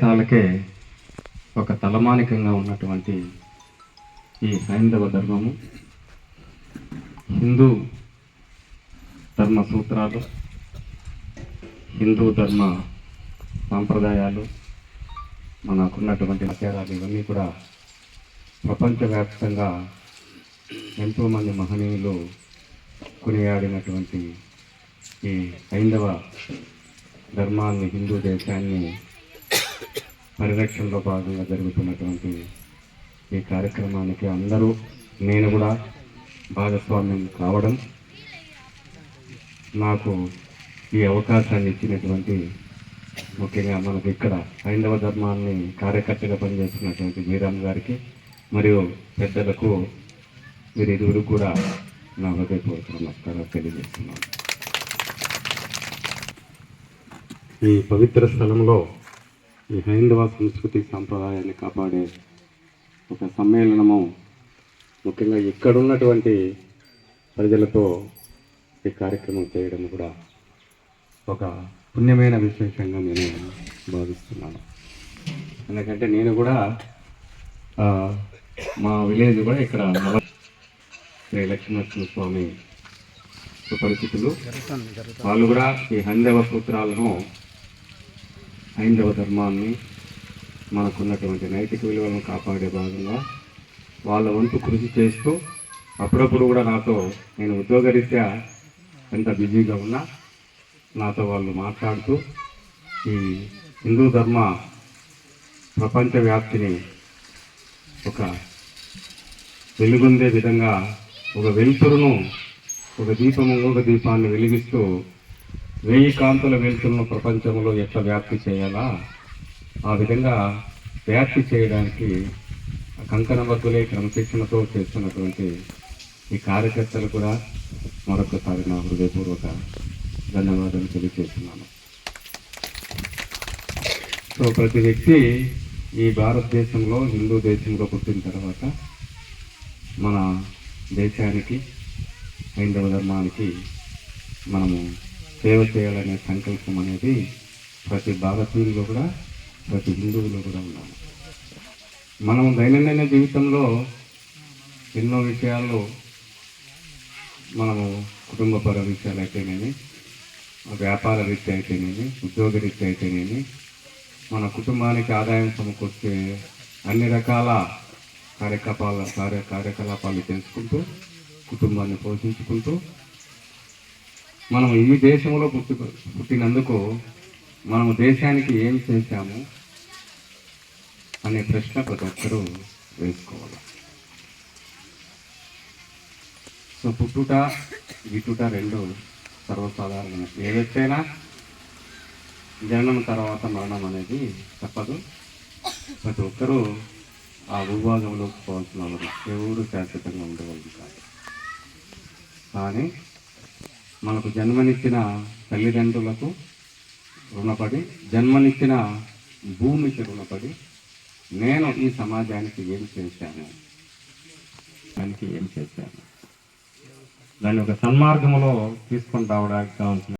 దేశాలకే ఒక తలమానికంగా ఉన్నటువంటి ఈ హైందవ ధర్మము హిందూ ధర్మ సూత్రాలు హిందూ ధర్మ సాంప్రదాయాలు మనకున్నటువంటి ఆచారాలు ఇవన్నీ కూడా ప్రపంచవ్యాప్తంగా ఎంతోమంది మహనీయులు కొనియాడినటువంటి ఈ హైందవ ధర్మాన్ని హిందూ దేశాన్ని పరిరక్షణలో భాగంగా జరుగుతున్నటువంటి ఈ కార్యక్రమానికి అందరూ నేను కూడా భాగస్వామ్యం కావడం నాకు ఈ అవకాశాన్ని ఇచ్చినటువంటి ముఖ్యంగా మనకు ఇక్కడ హైందవ ధర్మాన్ని కార్యకర్తగా పనిచేస్తున్నటువంటి జయరామ్ గారికి మరియు పెద్దలకు మీరు ఇరువురు కూడా నా హృదయపూర్వక నమస్కారాలు తెలియజేస్తున్నాను. ఈ పవిత్ర స్థలంలో ఈ హైందవ సంస్కృతి సాంప్రదాయాన్ని కాపాడే ఒక సమ్మేళనము. ముఖ్యంగా ఇక్కడ ఉన్నటువంటి ప్రజలతో ఈ కార్యక్రమం చేయడం కూడా ఒక పుణ్యమైన విశేషంగా నేను భావిస్తున్నాను. ఎందుకంటే నేను కూడా మా విలేజ్ కూడా ఇక్కడ శ్రీ లక్ష్మీనరసింహ స్వామి సుపరిచితులు వాళ్ళు కూడా ఈ హైందవ సూత్రాలను హైందవ ధర్మాన్ని మనకున్నటువంటి నైతిక విలువలను కాపాడే భాగంగా వాళ్ళ వంతు కృషి చేస్తూ అప్పుడప్పుడు కూడా నాతో నేను ఉద్యోగరీత్యా ఎంత బిజీగా ఉన్నా నాతో వాళ్ళు మాట్లాడుతూ ఈ హిందూ ధర్మ ప్రపంచవ్యాప్తిని ఒక వెలుగొందే విధంగా ఒక వెలుతురును ఒక దీపము ఒక దీపాన్ని వెలిగిస్తూ వెయ్యి కాంతుల వెలుతురును ప్రపంచంలో ఎట్లా వ్యాప్తి చేయాలా? ఆ విధంగా వ్యాప్తి చేయడానికి కంకణబద్దులే క్రమశిక్షణతో చేస్తున్నటువంటి ఈ కార్యకర్తలు కూడా మరొకసారి నా హృదయపూర్వక ధన్యవాదాలు తెలియజేస్తున్నాను. సో ప్రతి వ్యక్తి ఈ భారతదేశంలో హిందూ దేశంలో పుట్టిన తర్వాత మన దేశానికి హైందవ ధర్మానికి మనము సేవ చేయాలనే సంకల్పం అనేది ప్రతి భారతీయుల్లో కూడా ప్రతి హిందువులో కూడా ఉన్నాము మనం దైనందిన జీవితంలో ఎన్నో విషయాల్లో మనము కుటుంబపర విషయాలు అయితేనేమి వ్యాపార రీత్యా అయితేనేమి ఉద్యోగ రీత్యా అయితేనేమి మన కుటుంబానికి ఆదాయం సమకూర్చే అన్ని రకాల కార్యకలాపాల కార్య కార్యకలాపాలు చేసుకుంటూ కుటుంబాన్ని పోషించుకుంటూ మనం ఈ దేశంలో పుట్టి పుట్టినందుకు మనము దేశానికి ఏం చేశాము అనే ప్రశ్న ప్రతి ఒక్కరూ వేసుకోవాలి. సో పుట్టుట గిట్టుట రెండు సర్వసాధారణ ఏ జననం తర్వాత మరణం అనేది తప్పదు. ప్రతి ఒక్కరూ ఆ భూభాగంలోకి పోవాల్సిన వాళ్ళు. ఎవరు శాశ్వతంగా ఉండేవాళ్ళు కాదు. కానీ మనకు జన్మనిచ్చిన తల్లిదండ్రులకు రుణపడి జన్మనిచ్చిన భూమికి రుణపడి నేను ఈ సమాజానికి ఏం చేశాను? దానికి ఏం చేశాను? దాన్ని ఒక సన్మార్గంలో తీసుకొని రావడానికి కావాల్సిన